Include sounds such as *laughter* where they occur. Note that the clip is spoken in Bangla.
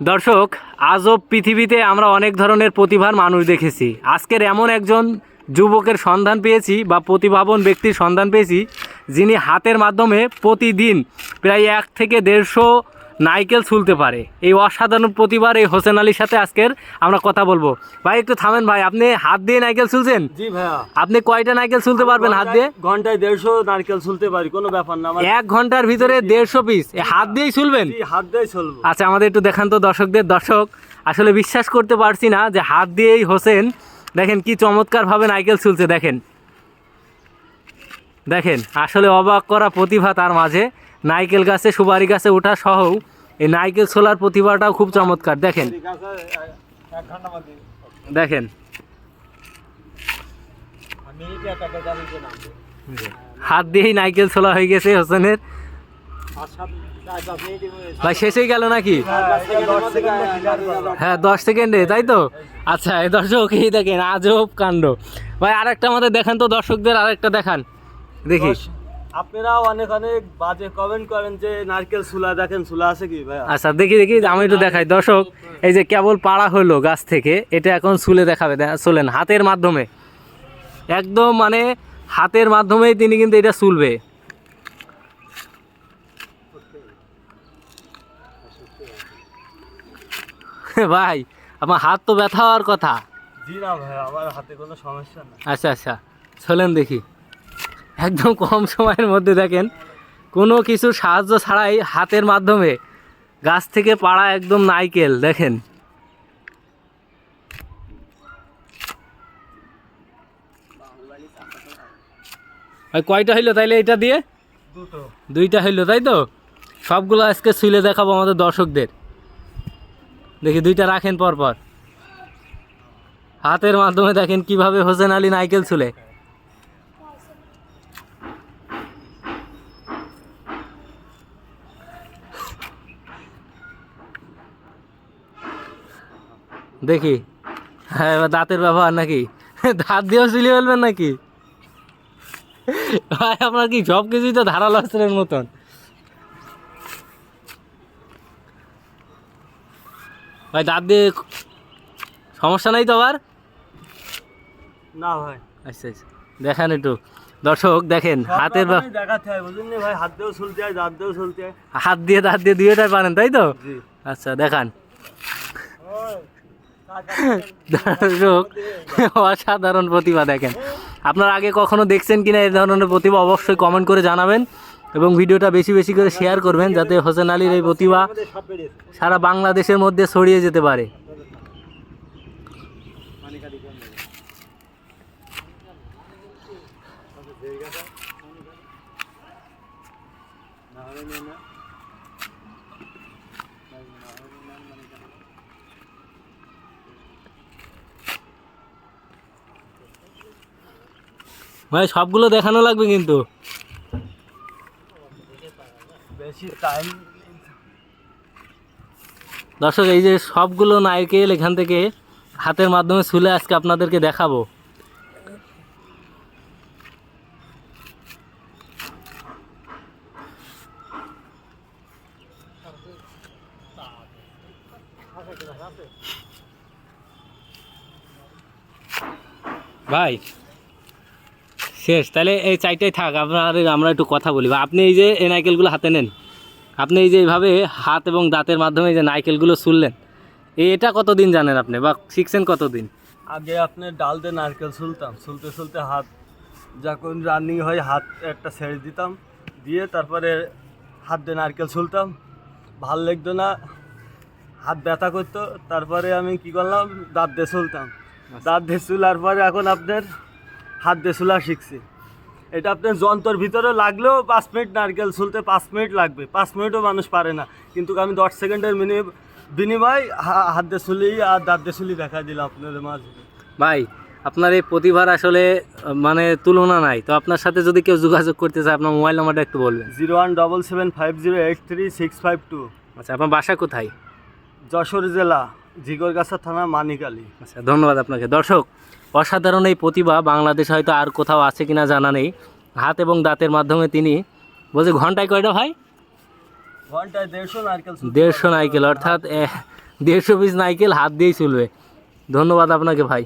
দর্শক আজও পৃথিবীতে আমরা অনেক ধরনের প্রতিভার মানুষ দেখেছি। আজকের এমন একজন যুবকের সন্ধান পেয়েছি বা প্রতিভাবন ব্যক্তির সন্ধান পেয়েছি, যিনি হাতের মাধ্যমে প্রতিদিন প্রায় এক থেকে দেড়শো নাইকেল ছুলতে পারে। এই অসাধারণ প্রতিবার এই হোসেন আলীর সাথে আজকের আমরা কথা বলব। ভাই একটু থামেন ভাই আপনি হাত দিয়ে নাইকেল ছুলছেন? জি ভাইয়া। আপনি কয়টা নাইকেল ছুলতে পারবেন হাত দিয়ে? ঘন্টায়- দেড়শো নারকেল ছুলতে পারি কোনো ব্যাপার না এক ঘণ্টার ভিতরে দেড়শো পিস। হাত দিয়েই ছুলবেন? হাত দিয়ে চলবো আচ্ছা আমাদের একটু দেখান তো দর্শকদের। দর্শক আসলে বিশ্বাস করতে পারছি না যে হাত দিয়েই হোসেন দেখেন কি চমৎকারভাবে নাইকেল ছুলছে দেখেন। দেখেন আসলে অবাক করা প্রতিভা তার মাঝে। নাইকেল গাছে সুপারি গাছে ওঠা সহ এই নাইকেল ছোলার প্রতিভাটাও খুব চমৎকার। দেখেন। দেখেন। হাত দিয়েই নাইকেল ছোলা হয়ে গেছে হোসেনের। ভাই শেষ হয়ে গেল নাকি? হ্যাঁ দশ সেকেন্ডে তাই তো? আচ্ছা এই দর্শক এই দেখেন আজব কাণ্ড। ভাই আরেকটা আমাদের দেখান তো দর্শকদের আরেকটা দেখান। দেখি। আপনারাও অনেক অনেক বাজে কমেন্ট করেন যে নারকেল সুলা দেখেন সুলা আছে কি ভাইয়া? আচ্ছা দেখি দেখি আমি একটু দেখাই। দর্শক এই যে কেবল পাড়া হলো গাছ থেকে এটা এখন সুলে দেখাবে চলেন হাতের মাধ্যমে। একদম মানে হাতের মাধ্যমেই তিনি কিন্তু এটা চুলবে *laughs* ভাই আমার হাত তো ব্যথা হওয়ার কথা। জি না ভাই আমার হাতে কোনো সমস্যা না আচ্ছা আচ্ছা চলেন দেখি। একদম কম সময়ের মধ্যে দেখেন কোনো কিছু সাহায্য ছাড়াই হাতের মাধ্যমে গাছ থেকে পাড়া একদম নাইকেল দেখেন। কয়টা হইল তাইলে এটা দিয়ে? দুইটা হইল তাই তো? সবগুলো আজকে শুইলে দেখাবো আমাদের দর্শকদের। দেখি দুইটা রাখেন পর পর হাতের মাধ্যমে দেখেন কীভাবে হোসেন আলী নাইকেল ছুলে। দেখি। হ্যাঁ এবার দাঁতের ব্যবহার নাকি? দাঁত দিয়েও চুলি ফেলবেন নাকি? ভাই আপনার কি সব কিছুই তো ধারালো অস্ত্রের মতন? ভাই দাঁত দিয়ে সমস্যা নাই তো আবার? না ভাই। আচ্ছা আচ্ছা। দেখেন একটু। দর্শক দেখেন হাতের দেখাতে হয় ভাই? হাত দিয়েও চলতে হয় দাঁত দিয়েও চলতে হয়। হাত দিয়ে দাঁত দিয়ে দুইটাই পারেন তাই তো? আচ্ছা দেখান। দর্শক অসাধারণ প্রতিভা দেখেন। আপনারা আগে কখনো দেখছেন কিনা এই ধরনের প্রতিভা অবশ্যই কমেন্ট করে জানাবেন এবং ভিডিওটা বেশি বেশি করে শেয়ার করবেন যাতে হোসেন আলীর এই প্রতিভা সারা বাংলাদেশের মধ্যে ছড়িয়ে যেতে পারে। ভাই সবগুলো দেখানো লাগবে কিন্তু। দর্শক এই যে সবগুলো নারকেল এখান থেকে হাতের মাধ্যমে ছুলে আজকে আপনাদেরকে দেখাবো। ভাই শেষ তাহলে এই চাইটাই থাক আপনার আমরা একটু কথা বলি। বা আপনি এই যে এই নারকেলগুলো হাতে নেন আপনি এই যে এইভাবে হাত এবং দাঁতের মাধ্যমে এই যে নারকেলগুলো শুনলেন এই এটা কতদিন জানেন আপনি? বা শিখছেন কতদিন? আগে আপনি ডাল দিয়ে নারকেল ছুলতাম ছুলতে ছুলতে হাত যখন রানিং হয় হাত একটা ছেড়ে দিতাম দিয়ে তারপরে হাত দিয়ে নারকেল ছুলতাম। ভালো লাগতো না হাত ব্যথা করতো তারপরে আমি কি করলাম দাঁত দিয়ে ছুলতাম। দাঁত দিয়ে চুলার পরে এখন আপনার হাত দিয়ে চুলা শিখছি। এটা আপনার যন্ত্রের ভিতরে লাগলেও পাঁচ মিনিট নারকেল ছুলতে পাঁচ মিনিট লাগবে। পাঁচ মিনিটও মানুষ পারে না। কিন্তু আমি দশ সেকেন্ডের মিনি বিনিময় হাত দিয়ে ছুলি আর দাঁত দিয়ে ছুলি দেখা দিলাম আপনাদের মাঝে। ভাই আপনার এই প্রতিভার আসলে মানে তুলনা নাই। তো আপনার সাথে যদি কেউ যোগাযোগ করতে চায় আপনার মোবাইল নাম্বারটা একটু বলবেন। Zero one double seven five zero eight three six five two. আচ্ছা আপনার বাসা কোথায়? যশোর জেলা। জিগরগাছা থানা মানিকালি আচ্ছা ধন্যবাদ আপনাকে। দর্শক অসাধারণ এই প্রতিভা বাংলাদেশ হয়তো আর কোথাও আছে কিনা জানা নেই। হাত এবং দাঁতের মাধ্যমে তিনি বলছে ঘন্টায় কয়টা ভাই? ঘন্টায় দেড়শো নারকেল দেড়শো নাইকেল অর্থাৎ দেড়শো পিস নাইকেল হাত দিয়েই চলবে। ধন্যবাদ আপনাকে ভাই।